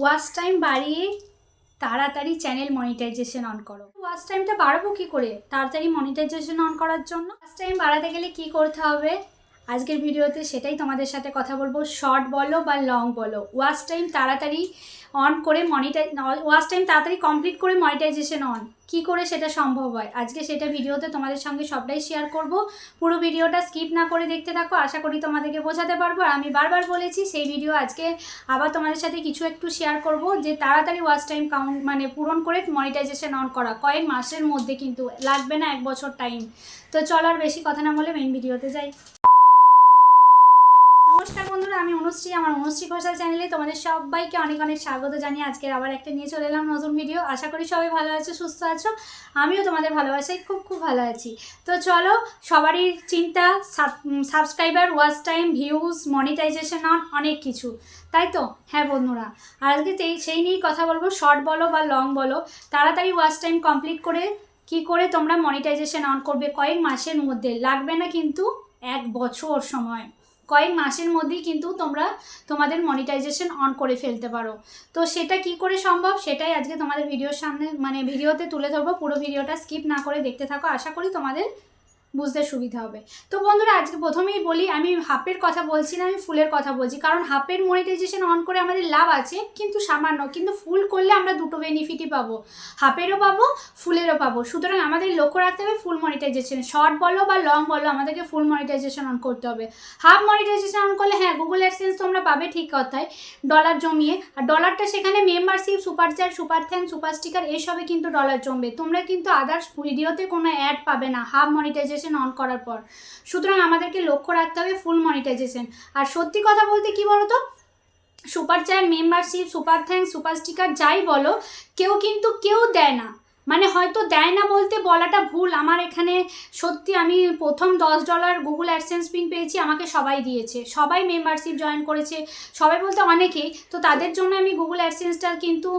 Watch time বাড়িয়ে তাড়াতাড়ি channel monetization on করো। ওয়াচ টাইমটা বাড়াবো কী করে? তাড়াতাড়ি মনিটাইজেশন অন করার জন্য। ওয়াচ টাইম বাড়াতে গেলে কী করতে হবে? আজকের ভিডিওতে সেটাই তোমাদের সাথে কথা বলব। শর্ট বলো বা লং বলো। ওয়াচ টাইম তাড়াতাড়ি অন করে মনিটাই ওয়াচ টাইম তাড়াতাড়ি কমপ্লিট করে মনিটাইজেশন অন কি করে সেটা সম্ভব হয়? আজকে সেটা ভিডিওতে তোমাদের সঙ্গে সবটাই শেয়ার করব। পুরো ভিডিওটা স্কিপ না করে দেখতে থাকো, আশা করি তোমাদেরকে বোঝাতে পারব। আর আমি বারবার বলেছি, সেই ভিডিও আজকে আবার তোমাদের সাথে কিছু একটু শেয়ার করব, যে তাড়াতাড়ি ওয়াচ টাইম কাউন্ট মানে পূরণ করে মনিটাইজেশন অন করা। কয়েক মাসের মধ্যে কিন্তু, লাগবে না এক বছর টাইম তো চলো আর বেশি কথা না বলে মেন ভিডিওতে যাই। বন্ধুরা আমি অনুশ্রী, আমার অনুশ্রী ঘোষাল চ্যানেলে তোমাদের সবাইকে অনেক অনেক স্বাগত জানিয়ে আজকে আবার একটা নিয়ে চলে এলাম নতুন ভিডিও আশা করি সবাই ভালো আছো, সুস্থ আছো। আমিও তোমাদের ভালোবাসায় খুব খুব ভালো আছি। তো চলো, সবারই চিন্তা subscriber watch time views monetization on অনেক কিছু। তাই তো? হ্যাঁ বন্ধুরা, আর আজকে সেই নিয়েই কথা বলব শর্ট বলো বা লং বলো। তাড়াতাড়ি ওয়াচ টাইম কমপ্লিট করে কি করে তোমরা মনিটাইজেশন অন করবে কয়েক মাসের মধ্যে, লাগবে না কিন্তু এক বছর সময়। কয়েক মাসের মধ্যেই কিন্তু তোমরা তোমাদের মনিটাইজেশন অন করে ফেলতে পারো। তো সেটা কি করে সম্ভব? সেটাই আজকে তোমাদের ভিডিওর সামনে মানে ভিডিওতে তুলে ধরবো। পুরো ভিডিওটা স্কিপ না করে দেখতে থাকো। আশা করি তোমাদের বুঝতে সুবিধা হবে। তো বন্ধুরা, আজকে প্রথমেই বলি, আমি হাফের কথা বলছি না, আমি ফুলের কথা বলছি। কারণ হাফের মনিটাইজেশন অন করে আমাদের লাভ আছে, কিন্তু সামান্য। কিন্তু ফুল করলে আমরা দুটো বেনিফিটই পাবো। হাফেরও পাবো, ফুলেরও পাবো। সুতরাং আমাদের লক্ষ্য রাখতে হবে ফুল মনিটাইজেশন শর্ট বলো বা লং বলো, আমাদেরকে ফুল মনিটাইজেশন অন করতে হবে। হাফ মনিটাইজেশন অন করলে হ্যাঁ গুগল অ্যাডসেন্স তোমরা পাবে ঠিক কথায় ডলার জমিয়ে। আর ডলারটা সেখানে membership super super thank super sticker এসবে কিন্তু ডলার জমবে। তোমরা কিন্তু আদার্স ভিডিওতে কোনো অ্যাড পাবে না, হাফ মনিটাইজেশন অন করার পর। সুতরাং আমাদেরকে লক্ষ্য রাখতে হবে ফুল মনিটাইজেশন আর সত্যি কথা বলতে কি বলো তো super chat membership super thank super sticker যাই বলো, কেউ কিন্তু কেউ দেয় না। মানে হয়তো দেয় না বলতে বলাটা ভুল। আমার এখানে সত্যি আমি প্রথম দশ ডলার গুগল অ্যাডসেন্স পিন পেয়েছি, আমাকে সবাই দিয়েছে। সবাই মেম্বারশিপ জয়েন করেছে। সবাই বলতে অনেকেই তো তাদের জন্য আমি গুগল অ্যাডসেন্সটা কিন্তু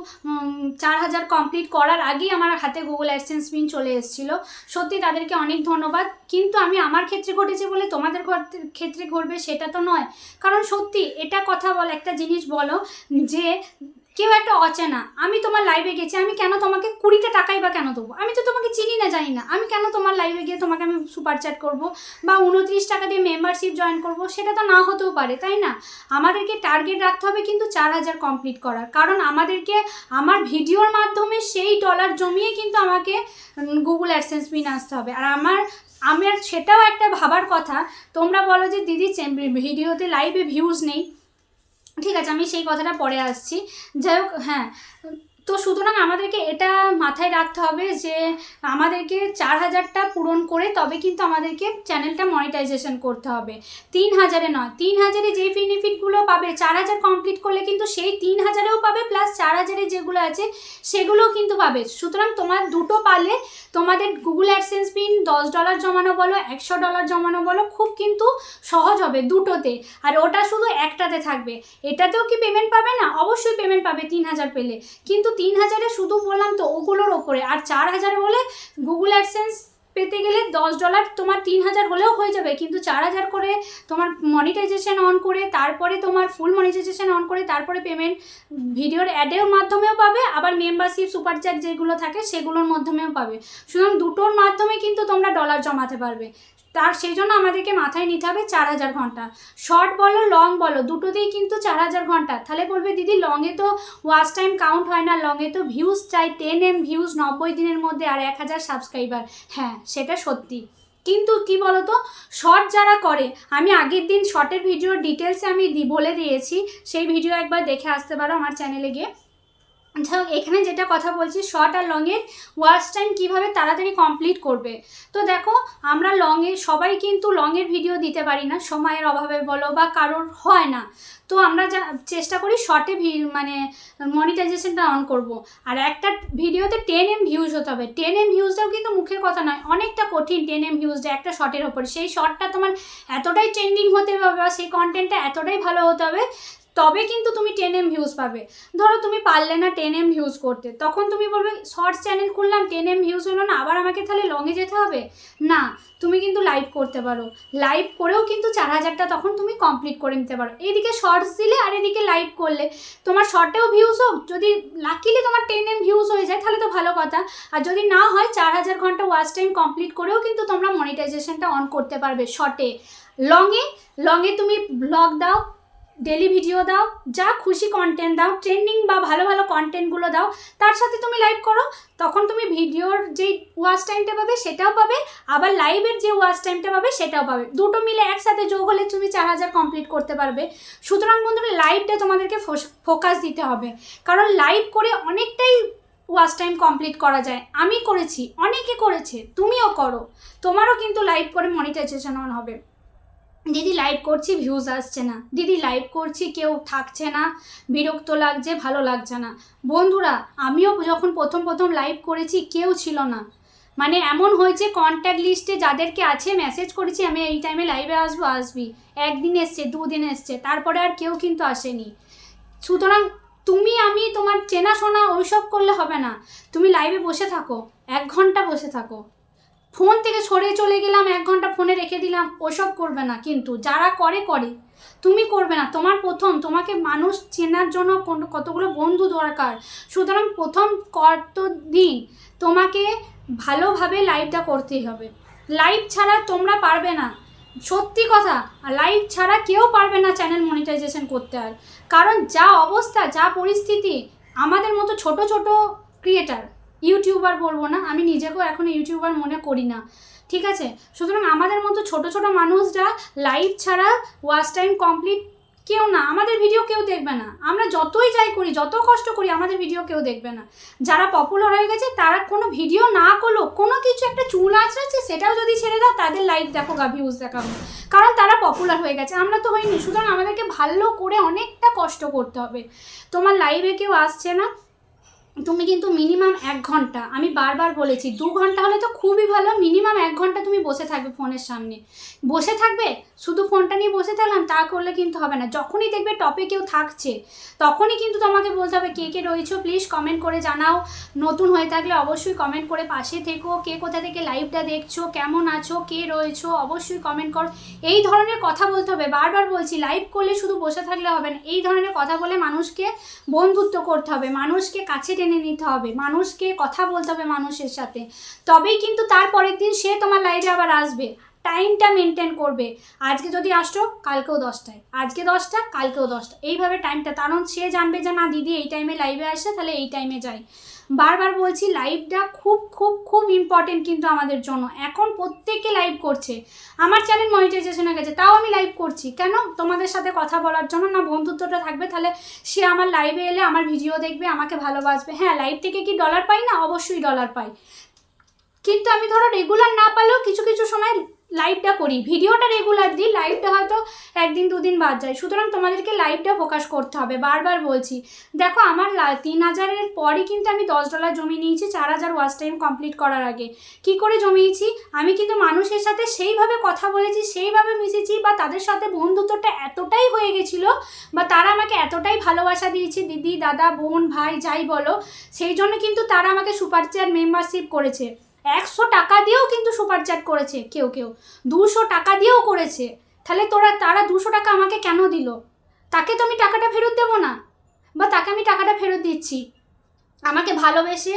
চার হাজার কমপ্লিট করার আগেই আমার হাতে গুগল অ্যাডসেন্স পিন চলে এসেছিল। সত্যি তাদেরকে অনেক ধন্যবাদ। কিন্তু আমি আমার ক্ষেত্রে ঘটেছে বলে তোমাদের ক্ষেত্রে ঘটবে সেটা তো নয়। কারণ সত্যি এটা কথা বল, একটা জিনিস বলো যে কেউ একটা অচেনা। আমি তোমার লাইভে গেছি, আমি কেন তোমাকে কুড়িটা টাকাই বা কেন দেবো? আমি তো তোমাকে চিনি না, জানি না। আমি কেন তোমার লাইভে গিয়ে তোমাকে আমি সুপার চ্যাট করব বা উনত্রিশ টাকা দিয়ে মেম্বারশিপ জয়েন করব? সেটা তো না হতেও পারে, তাই না? আমাদেরকে টার্গেট রাখতে হবে কিন্তু চার হাজার কমপ্লিট করার। কারণ আমাদেরকে আমার ভিডিওর মাধ্যমে সেই ডলার জমিয়ে কিন্তু আমাকে গুগল অ্যাডসেন্স পিন আসতে হবে। আর আমার আমার সেটাও একটা ভাবার কথা, তোমরা বলো যে, দিদি ভিডিওতে লাইভে ভিউজ নেই। ঠিক আছে আমি সেই কথাটা পরে আসছি। যাই হোক হ্যাঁ তো সুতরাং আমাদেরকে এটা মাথায় রাখতে হবে যে আমাদেরকে চার হাজারটা পূরণ করে তবে কিন্তু আমাদেরকে চ্যানেলটা মনিটাইজেশন করতে হবে। তিন হাজারে নয়, তিন হাজারে যে বেনিফিটগুলো পাবে, চার হাজার কমপ্লিট করলে কিন্তু সেই তিন হাজারেও পাবে প্লাস চার হাজারে যেগুলো আছে সেগুলোও কিন্তু পাবে। সুতরাং তোমার দুটো পালে তোমাদের গুগল অ্যাডসেন্স পিন দশ ডলার জমানো বলো, একশো ডলার জমানো বলো, খুব কিন্তু সহজ হবে দুটোতে। আর ওটা শুধু একটাতে থাকবে। এটাতেও কি পেমেন্ট পাবে না? অবশ্যই পেমেন্ট পাবে তিন হাজার পেলে। কিন্তু তিন হাজারে শুধু বললাম তো ওগুলোর ওপরে। আর চার হাজারে বলে গুগল অ্যাডসেন্স পেতে গেলে দশ ডলার তোমার তিন হাজার হলেও হয়ে যাবে। কিন্তু চার হাজার করে তোমার মনিটাইজেশন অন করে, তারপরে তোমার ফুল মনিটাইজেশন অন করে, তারপরে পেমেন্ট ভিডিওর অ্যাডের মাধ্যমেও পাবে, আবার মেম্বারশিপ সুপার যেগুলো থাকে সেগুলোর মাধ্যমেও পাবে। সুতরাং দুটোর মাধ্যমে কিন্তু তোমরা ডলার জমাতে পারবে। তার সেই জন্য আমাদেরকে মাথায় নিতে হবে চার হাজার ঘণ্টা। শর্ট বলো লং বলো, দুটোতেই কিন্তু চার হাজার ঘণ্টা। তাহলে বলবে, দিদি লংয়ে তো ওয়াচ টাইম কাউন্ট হয় না লংয়ে তো ভিউজ চাই টেন এম ভিউজ নব্বই দিনের মধ্যে আর এক হাজার সাবস্ক্রাইবার হ্যাঁ সেটা সত্যি। কিন্তু কি বলতো শর্ট যারা করে, আমি আগের দিন শর্টের ভিডিওর ডিটেলসে আমি বলে দিয়েছি। সেই ভিডিও একবার দেখে আসতে পারো আমার চ্যানেলে গিয়ে। যাই এখানে যেটা কথা বলছি শর্ট আর লংয়ের ওয়াচ টাইম কীভাবে তাড়াতাড়ি কমপ্লিট করবে? তো দেখো, আমরা লংয়ে সবাই কিন্তু লংয়ের ভিডিও দিতে পারি না, সময়ের অভাবে বলো বা কারোর হয় না। তো আমরা যা, চেষ্টা করি শর্টে মানে মনিটাইজেশনটা অন করব। আর একটা ভিডিওতে টেন এম ভিউজ হতে হবে। টেন এম ভিউজটাও কিন্তু মুখের কথা নয়, অনেকটা কঠিন টেন এম ভিউজটা একটা শর্টের ওপর। সেই শর্টটা তোমার এতটাই ট্রেন্ডিং হতে হবে বা সেই কন্টেন্টটা এতটাই ভালো হতে হবে তবে কিন্তু তুমি টেন এম ভিউজ পাবে। ধরো তুমি পারলে না টেন এম ভিউজ করতে, তখন তুমি বলবে শর্টস চ্যানেল খুললাম টেন এম ভিউজ হলো না, আবার আমাকে তাহলে লংয়ে যেতে হবে? না, তুমি কিন্তু লাইভ করতে পারো। লাইভ করেও কিন্তু চার হাজারটা তখন তুমি কমপ্লিট করে নিতে পারো। এদিকে শর্টস দিলে আর এদিকে লাইভ করলে। তোমার শর্টেও ভিউজ হোক, যদি লাকিলি তোমার টেন এম ভিউজ হয়ে যায়, তাহলে তো ভালো কথা। আর যদি না হয়, চার হাজার ঘণ্টা ওয়াচ টাইম কমপ্লিট করেও কিন্তু তোমরা মনিটাইজেশনটা অন করতে পারবে শর্টে লংয়ে লংয়ে তুমি ব্লগ দাও ডেলি ভিডিও দাও, যা খুশি কন্টেন্ট দাও ট্রেন্ডিং বা ভালো ভালো কন্টেন্টগুলো দাও, তার সাথে তুমি লাইভ করো, তখন তুমি ভিডিওর যেই ওয়াচ টাইমটা পাবে সেটাও পাবে, আবার লাইভের যে ওয়াচ টাইমটা পাবে সেটাও পাবে। দুটো মিলে একসাথে যোগ হলে তুমি চার হাজার কমপ্লিট করতে পারবে। সুতরাং বন্ধুরা লাইভটা তোমাদেরকে ফোকাস দিতে হবে। কারণ লাইভ করে অনেকটাই ওয়াচ টাইম কমপ্লিট করা যায়। আমি করেছি, অনেকে করেছে, তুমিও করো। তোমারও কিন্তু লাইভ করে মনিটাইজেশন অন হবে। দিদি লাইভ করছি ভিউজ আসছে না। দিদি লাইভ করছি, কেউ থাকছে না, বিরক্ত লাগছে, ভালো লাগছে না। বন্ধুরা, আমিও যখন প্রথম প্রথম লাইভ করেছি, কেউ ছিল না। মানে এমন হয়েছে কন্ট্যাক্ট লিস্টে যাদেরকে আছে মেসেজ করেছি, আমি এই টাইমে লাইভে আসব, আসবি। একদিন এসছে, দুদিন এসছে, তারপরে আর কেউ কিন্তু আসেনি। সুতরাং তুমি, আমি, তোমার চেনাশোনা, ওইসব করলে হবে না। তুমি লাইভে বসে থাকো, এক ঘণ্টা বসে থাকো। ফোন থেকে সরে চলে গেলাম, এক ঘণ্টা ফোনে রেখে দিলাম, ওসব করবে না। কিন্তু যারা করে করে। তুমি করবে না। তোমার প্রথম, তোমাকে মানুষ চেনার জন্য কোন- কতগুলো বন্ধু দরকার। সুতরাং প্রথম কত দিন তোমাকে ভালোভাবে লাইভটা করতেই হবে। লাইভ ছাড়া তোমরা পারবে না। সত্যি কথা লাইভ ছাড়া কেউ পারবে না চ্যানেল মনিটাইজেশন করতে আর। কারণ যা অবস্থা, যা পরিস্থিতি, আমাদের মতো ছোট ছোট ক্রিয়েটার ইউটিউবার বলব না, আমি নিজেকেও এখন ইউটিউবার মনে করি না। ঠিক আছে? সুতরাং আমাদের মতো ছোট ছোট মানুষরা লাইভ ছাড়া ওয়াচ টাইম কমপ্লিট কেউ না, আমাদের ভিডিও কেউ দেখবে না। আমরা যতই যাই করি, যত কষ্ট করি, আমাদের ভিডিও কেউ দেখবে না। যারা পপুলার হয়ে গেছে, তারা কোনো ভিডিও না করল কোনো কিছু একটা চুল আঁচড়াচ্ছে, সেটাও যদি ছেড়ে দাও, তাদের লাইভ দেখো, গা ভিউজ দেখাবো। কারণ তারা পপুলার হয়ে গেছে, আমরা তো হইনি। সুতরাং আমাদেরকে ভালো করে অনেকটা কষ্ট করতে হবে। তোমার লাইভে কেউ আসছে না। তুমি কিন্তু মিনিমাম এক ঘণ্টা, আমি বারবার বলেছি, দু ঘণ্টা হলে তো খুবই ভালো মিনিমাম এক ঘণ্টা তুমি বসে থাকবে ফোনের সামনে। বসে থাকবে, শুধু ফোনটা নিয়ে বসে থাকলাম, তা করলে কিন্তু হবে না। যখনই দেখবে টপে কেউ থাকছে, তখনই কিন্তু তোমাকে বলতে হবে, কে কে রয়েছো প্লিজ কমেন্ট করে জানাও। নতুন হয়ে থাকলে অবশ্যই কমেন্ট করে পাশে থেকো, কে কোথা থেকে লাইভটা দেখছ, কেমন আছো, কে রয়েছো, অবশ্যই কমেন্ট করো। এই ধরনের কথা বলতে হবে, বারবার বলছি লাইভ করলে শুধু বসে থাকলে হবে না, এই ধরনের কথা বলে মানুষকে বন্ধুত্ব করতে হবে, মানুষকে কাছে টেনে নিতে হবে। মানুষকে কথা বলতে হবে মানুষের সাথে। তবেই কিন্তু তার পরের দিন সে তোমার লাইফে আবার আসবে। টাইমটা মেনটেন করবে। আজকে যদি আসছো কালকেও দশটায়। আজকে দশটা, কালকেও দশটা। এইভাবে টাইমটা কারণ সে জানবে যে, না, দিদি, এই টাইমে লাইভে আসে, তাহলে এই টাইমে যাই। বারবার বলছি লাইভটা খুব খুব খুব ইম্পর্টেন্ট কিন্তু আমাদের জন্য। এখন প্রত্যেকে লাইভ করছে। আমার চ্যানেল মনিটাইজেশন গেছে, তাও আমি লাইভ করছি। কেন? তোমাদের সাথে কথা বলার জন্য না বন্ধুত্বটা থাকবে, তাহলে সে আমার লাইভে এলে আমার ভিডিও দেখবে, আমাকে ভালোবাসবে। হ্যাঁ লাইভ থেকে কি ডলার পাই না? অবশ্যই ডলার পাই। কিন্তু আমি ধরো রেগুলার না পারলেও কিছু কিছু সময় লাইভটা করি। ভিডিওটা রেগুলার দিই লাইভটা হয়তো একদিন, দুদিন বাদ যায়। সুতরাং তোমাদেরকে লাইভটা ফোকাস করতে হবে। বারবার বলছি, দেখো আমার তিন হাজারের পরই কিন্তু আমি দশ ডলার জমি নিয়েছি, চার হাজার ওয়াচ টাইম কমপ্লিট করার আগে। কি করে জমিয়েছি? আমি কিন্তু মানুষের সাথে সেইভাবে কথা বলেছি, সেইভাবে মিশেছি, বা তাদের সাথে বন্ধুত্বটা এতটাই হয়ে গেছিল, বা তারা আমাকে এতটাই ভালোবাসা দিয়েছে, দিদি, দাদা, বোন, ভাই, যাই বলো, সেই জন্য কিন্তু তারা আমাকে সুপার চ্যাট মেম্বারশিপ করেছে। একশো টাকা দিয়েও কিন্তু সুপার চ্যাট করেছে কেউ কেউ। দুশো টাকা দিয়েও করেছে। তাহলে তোরা, তারা দুশো টাকা আমাকে কেন দিল? তাকে তো আমি টাকাটা ফেরত দেবো না। বা তাকে আমি টাকাটা ফেরত দিচ্ছি। আমাকে ভালোবেসে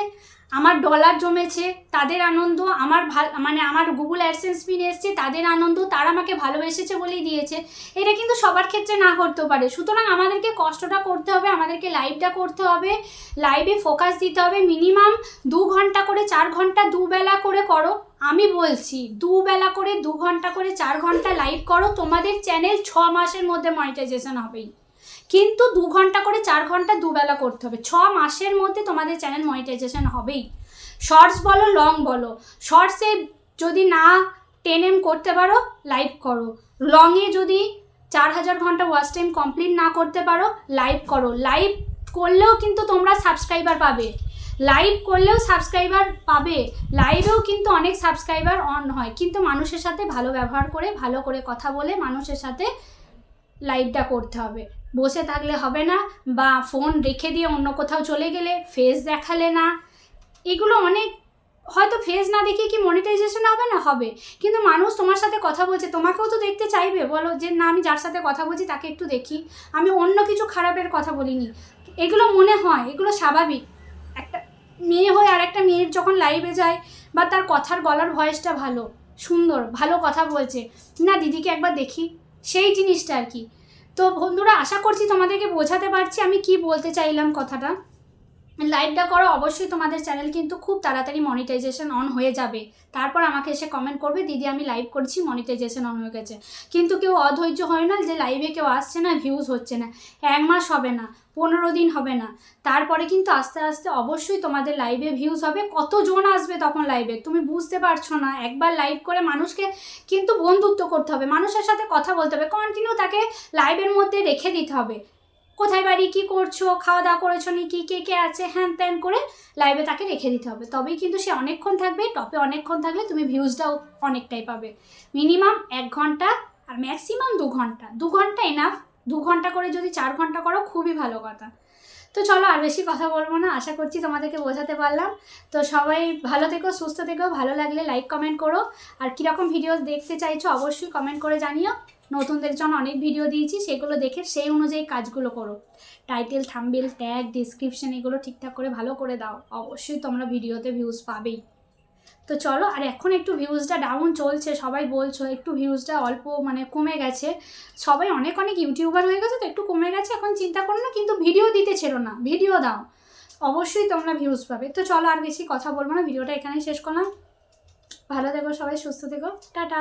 আমার ডলার জমেছে, তাদের আনন্দ, আমার ভালো মানে আমার গুগল অ্যাডসেন্স পিন এসছে, তাদের আনন্দ, তারা আমাকে ভালোবেসেছে বলেই দিয়েছে। এটা কিন্তু সবার ক্ষেত্রে না করতেও পারে। সুতরাং আমাদেরকে কষ্টটা করতে হবে, আমাদেরকে লাইভটা করতে হবে লাইভে ফোকাস দিতে হবে। মিনিমাম দু ঘণ্টা করে, চার ঘণ্টা দুবেলা করে করো। আমি বলছি দুবেলা করে, দু ঘণ্টা করে, চার ঘণ্টা লাইভ করো। তোমাদের চ্যানেল ছ মাসের মধ্যে মনিটাইজেশন হবেই। কিন্তু দু ঘণ্টা করে চার ঘণ্টা দুবেলা করতে হবে। ছ মাসের মধ্যে তোমাদের চ্যানেল মনিটাইজেশন হবেই। শর্টস বলো লং বলো। শর্টসে যদি না টেন এম করতে পারো লাইভ করো। লংয়ে যদি চার হাজার ঘণ্টা ওয়াচ টাইম কমপ্লিট না করতে পারো লাইভ করো। লাইভ করলেও কিন্তু তোমরা সাবস্ক্রাইবার পাবে। লাইভ করলেও সাবস্ক্রাইবার পাবে। লাইভেও কিন্তু অনেক সাবস্ক্রাইবার অন হয়। কিন্তু মানুষের সাথে ভালো ব্যবহার করে, ভালো করে কথা বলে মানুষের সাথে লাইভটা করতে হবে। বসে থাকলে হবে না বা ফোন রেখে দিয়ে অন্য কোথাও চলে গেলে ফেস দেখালে না। এগুলো অনেক, হয়তো ফেস না দেখিয়ে কি মনিটাইজেশন হবে না? হবে। কিন্তু মানুষ তোমার সাথে কথা বলছে, তোমাকেও তো দেখতে চাইবে। বলো যে, না, আমি যার সাথে কথা বলছি, তাকে একটু দেখি। আমি অন্য কিছু খারাপের কথা বলিনি। এগুলো মনে হয়, এগুলো স্বাভাবিক। একটা মেয়ে হয়ে আর একটা মেয়ের যখন লাইভে যায় বা তার কথার গলার ভয়েসটা ভালো, সুন্দর, ভালো কথা বলছে, না, দিদিকে একবার দেখি। সেই জিনিসটা আর কি। তো বন্ধুরা আশা করছি তোমাদেরকে বোঝাতে পারছি আমি কি বলতে চাইলাম কথাটা। লাইভটা করো, অবশ্যই তোমাদের চ্যানেল কিন্তু খুব তাড়াতাড়ি মনিটাইজেশন অন হয়ে যাবে। তারপর আমাকে এসে কমেন্ট করবে, দিদি, আমি লাইভ করছি মনিটাইজেশন অন হয়ে গেছে। কিন্তু কেউ অধৈর্য হয় না, যে লাইভে কেউ আসছে না ভিউজ হচ্ছে না। এক মাস হবে না, পনেরো দিন হবে না। তারপরে কিন্তু আস্তে আস্তে অবশ্যই তোমাদের লাইভে ভিউজ হবে। কতজন আসবে তখন লাইভে তুমি বুঝতে পারছ না। একবার লাইভ করে মানুষকে কিন্তু বন্ধুত্ব করতে হবে। মানুষের সাথে কথা বলতে হবে। কন্টিনিউ তাকে লাইভের মধ্যে রেখে দিতে হবে। কোথায় বাড়ি, কী করছ খাওয়া দাওয়া করেছ নি কি কে কে আছে, হ্যান ত্যান করে লাইভে তাকে রেখে দিতে হবে। তবেই কিন্তু সে অনেকক্ষণ থাকবে, টপে অনেকক্ষণ থাকলে তুমি ভিউজটাও অনেকটাই পাবে। মিনিমাম এক ঘণ্টা আর ম্যাক্সিমাম দু ঘণ্টা। দু ঘণ্টা এনাফ দু ঘণ্টা করে যদি চার ঘণ্টা করো, খুবই ভালো কথা। তো চলো আর বেশি কথা বলব না, আশা করছি তোমাদেরকে বোঝাতে পারলাম। তো সবাই ভালো থেকো, সুস্থ থেকো, ভালো লাগলে লাইক কমেন্ট করো। আর কীরকম ভিডিও দেখতে চাইছো, অবশ্যই কমেন্ট করে জানিও। নতুনদের জন্য অনেক ভিডিও দিয়েছি, সেগুলো দেখে সেই অনুযায়ী কাজগুলো করো। টাইটেল থাম্বেল ট্যাগ ডিসক্রিপশন এগুলো ঠিকঠাক করে ভালো করে দাও। অবশ্যই তোমরা ভিডিওতে ভিউজ পাবেই। তো চলো, আর এখন একটু ভিউজটা ডাউন চলছে, সবাই বলছো একটু ভিউজটা অল্প মানে কমে গেছে। সবাই অনেক অনেক ইউটিউবার হয়ে গেছে তো একটু কমে গেছে, এখন চিন্তা করো না, কিন্তু ভিডিও দিতে ছেড়ো না ভিডিও দাও। অবশ্যই তোমরা ভিউজ পাবে। তো চলো, আর বেশি কথা বলব না ভিডিওটা এখানেই শেষ করলাম। ভালো থেকো সবাই, সুস্থ থেকো। টাটা।